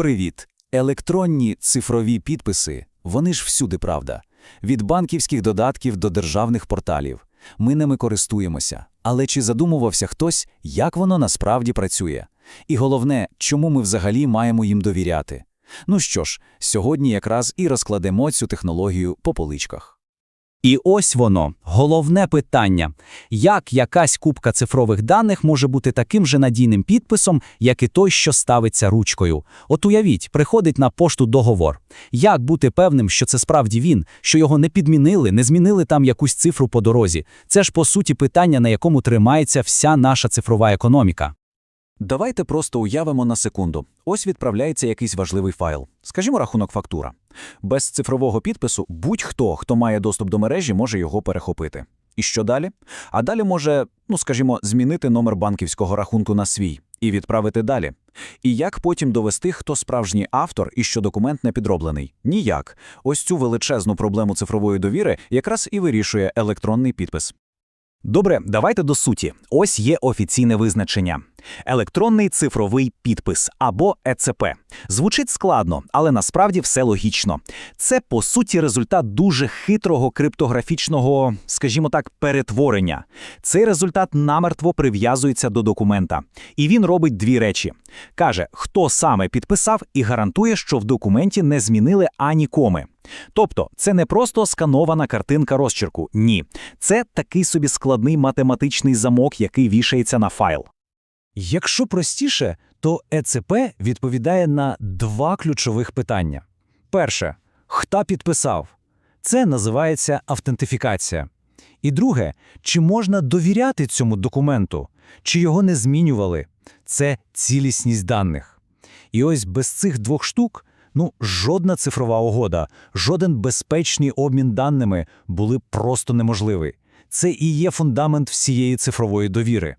Привіт! Електронні цифрові підписи – вони ж всюди правда. Від банківських додатків до державних порталів. Ми ними користуємося. Але чи задумувався хтось, як воно насправді працює? І головне, чому ми взагалі маємо їм довіряти? Ну що ж, сьогодні якраз і розкладемо цю технологію по поличках. І ось воно, головне питання. Як якась кубка цифрових даних може бути таким же надійним підписом, як і той, що ставиться ручкою? От уявіть, приходить на пошту договор. Як бути певним, що це справді він, що його не підмінили, не змінили там якусь цифру по дорозі? Це ж по суті питання, на якому тримається вся наша цифрова економіка. Давайте просто уявимо на секунду. Ось відправляється якийсь важливий файл. Скажімо, рахунок фактура. Без цифрового підпису будь-хто, хто має доступ до мережі, може його перехопити. І що далі? А далі може, ну скажімо, змінити номер банківського рахунку на свій і відправити далі. І як потім довести, хто справжній автор і що документ не підроблений? Ніяк. Ось цю величезну проблему цифрової довіри якраз і вирішує електронний підпис. Добре, давайте до суті. Ось є офіційне визначення: електронний цифровий підпис або ЕЦП. Звучить складно, але насправді все логічно. Це по суті результат дуже хитрого криптографічного, скажімо так, перетворення. Цей результат намертво прив'язується до документа, і він робить дві речі: каже, хто саме підписав, і гарантує, що в документі не змінили ані коми. Тобто, це не просто сканована картинка розчерку. Ні, це такий собі складний математичний замок, який вішається на файл. Якщо простіше, то ЕЦП відповідає на два ключових питання. Перше, хто підписав? Це називається автентифікація. І друге, чи можна довіряти цьому документу, чи його не змінювали? Це цілісність даних. І ось без цих двох штук Ну, жодна цифрова угода, жоден безпечний обмін даними були просто неможливі. Це і є фундамент всієї цифрової довіри.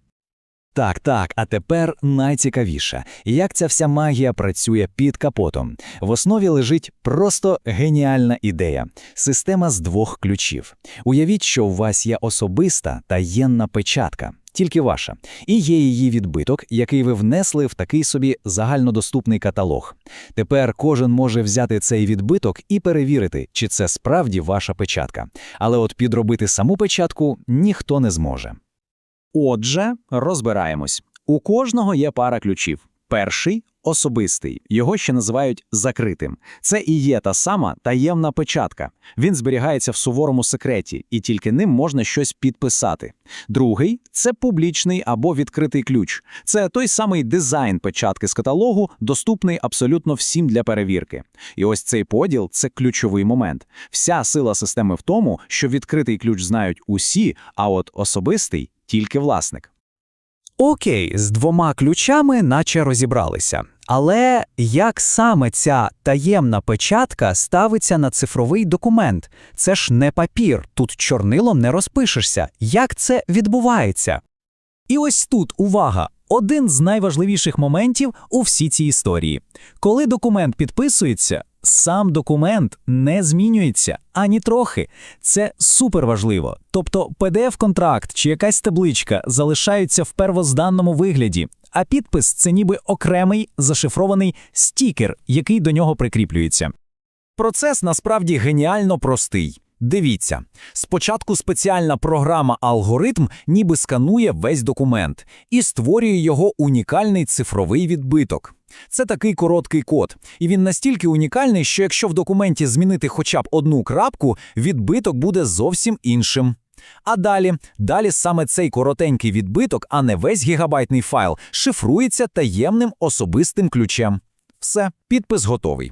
Так, так, а тепер найцікавіше, як ця вся магія працює під капотом. В основі лежить просто геніальна ідея система з двох ключів. Уявіть, що у вас є особиста таєнна печатка тільки ваша, і є її відбиток, який ви внесли в такий собі загальнодоступний каталог. Тепер кожен може взяти цей відбиток і перевірити, чи це справді ваша печатка. Але от підробити саму печатку ніхто не зможе. Отже, розбираємось. У кожного є пара ключів. Перший особистий, його ще називають закритим. Це і є та сама таємна печатка. Він зберігається в суворому секреті, і тільки ним можна щось підписати. Другий це публічний або відкритий ключ. Це той самий дизайн печатки з каталогу, доступний абсолютно всім для перевірки. І ось цей поділ це ключовий момент. Вся сила системи в тому, що відкритий ключ знають усі, а от особистий тільки власник. Окей, з двома ключами наче розібралися. Але як саме ця таємна печатка ставиться на цифровий документ? Це ж не папір, тут чорнилом не розпишешся. Як це відбувається? І ось тут увага! Один з найважливіших моментів у всій цій історії. Коли документ підписується, сам документ не змінюється ані трохи. Це супер важливо. Тобто PDF-контракт чи якась табличка залишаються в первозданному вигляді, а підпис це ніби окремий зашифрований стікер, який до нього прикріплюється. Процес насправді геніально простий. Дивіться, спочатку спеціальна програма алгоритм ніби сканує весь документ і створює його унікальний цифровий відбиток. Це такий короткий код, і він настільки унікальний, що якщо в документі змінити хоча б одну крапку, відбиток буде зовсім іншим. А далі, далі саме цей коротенький відбиток, а не весь гігабайтний файл, шифрується таємним особистим ключем. Все, підпис готовий.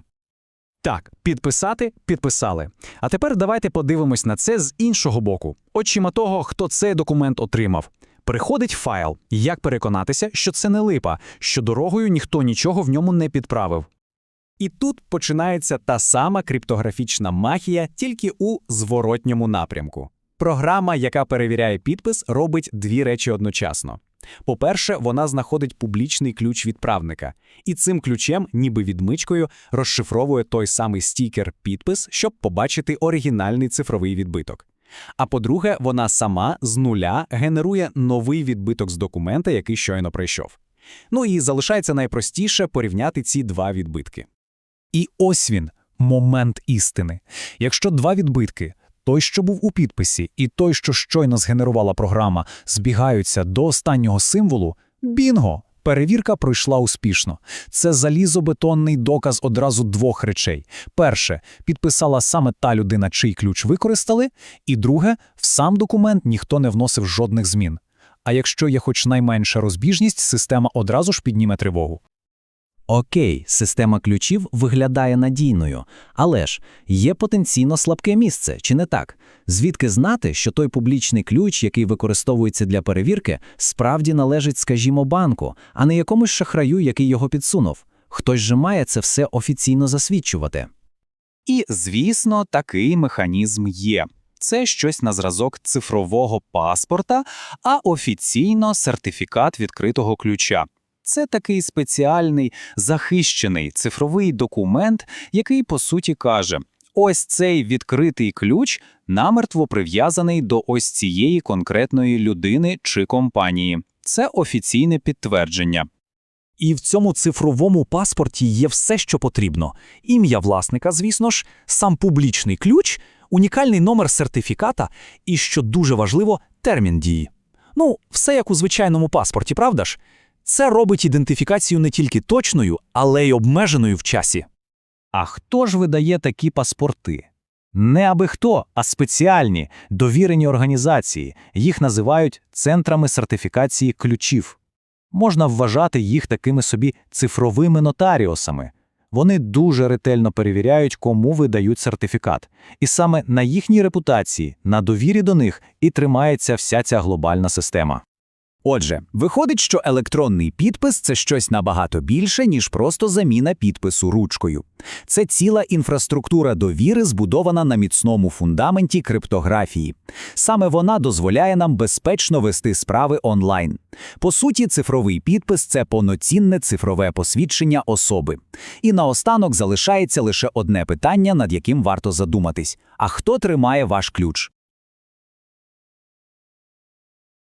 Так, підписати підписали. А тепер давайте подивимось на це з іншого боку, очима того, хто цей документ отримав. Приходить файл, як переконатися, що це не липа, що дорогою ніхто нічого в ньому не підправив. І тут починається та сама криптографічна магія, тільки у зворотньому напрямку. Програма, яка перевіряє підпис, робить дві речі одночасно. По-перше, вона знаходить публічний ключ відправника, і цим ключем, ніби відмичкою, розшифровує той самий стікер підпис, щоб побачити оригінальний цифровий відбиток. А по-друге, вона сама з нуля генерує новий відбиток з документа, який щойно прийшов. Ну і залишається найпростіше порівняти ці два відбитки. І ось він, момент істини. Якщо два відбитки, той, що був у підписі, і той, що щойно згенерувала програма, збігаються до останнього символу, бінго! Перевірка пройшла успішно. Це залізобетонний доказ одразу двох речей. Перше, підписала саме та людина, чий ключ використали, і друге, в сам документ ніхто не вносив жодних змін. А якщо є хоч найменша розбіжність, система одразу ж підніме тривогу. Окей, система ключів виглядає надійною, але ж є потенційно слабке місце, чи не так? Звідки знати, що той публічний ключ, який використовується для перевірки, справді належить, скажімо, банку, а не якомусь шахраю, який його підсунув? Хтось же має це все офіційно засвідчувати. І, звісно, такий механізм є. Це щось на зразок цифрового паспорта, а офіційно сертифікат відкритого ключа. Це такий спеціальний захищений цифровий документ, який по суті каже: ось цей відкритий ключ намертво прив'язаний до ось цієї конкретної людини чи компанії. Це офіційне підтвердження. І в цьому цифровому паспорті є все, що потрібно: ім'я власника, звісно ж, сам публічний ключ, унікальний номер сертифіката і, що дуже важливо, термін дії. Ну, все як у звичайному паспорті, правда ж? Це робить ідентифікацію не тільки точною, але й обмеженою в часі. А хто ж видає такі паспорти? Не аби хто, а спеціальні, довірені організації. Їх називають центрами сертифікації ключів. Можна вважати їх такими собі цифровими нотаріусами. Вони дуже ретельно перевіряють, кому видають сертифікат. І саме на їхній репутації, на довірі до них і тримається вся ця глобальна система. Отже, виходить, що електронний підпис це щось набагато більше, ніж просто заміна підпису ручкою. Це ціла інфраструктура довіри, збудована на міцному фундаменті криптографії. Саме вона дозволяє нам безпечно вести справи онлайн. По суті, цифровий підпис це повноцінне цифрове посвідчення особи. І наостанок залишається лише одне питання, над яким варто задуматись: а хто тримає ваш ключ?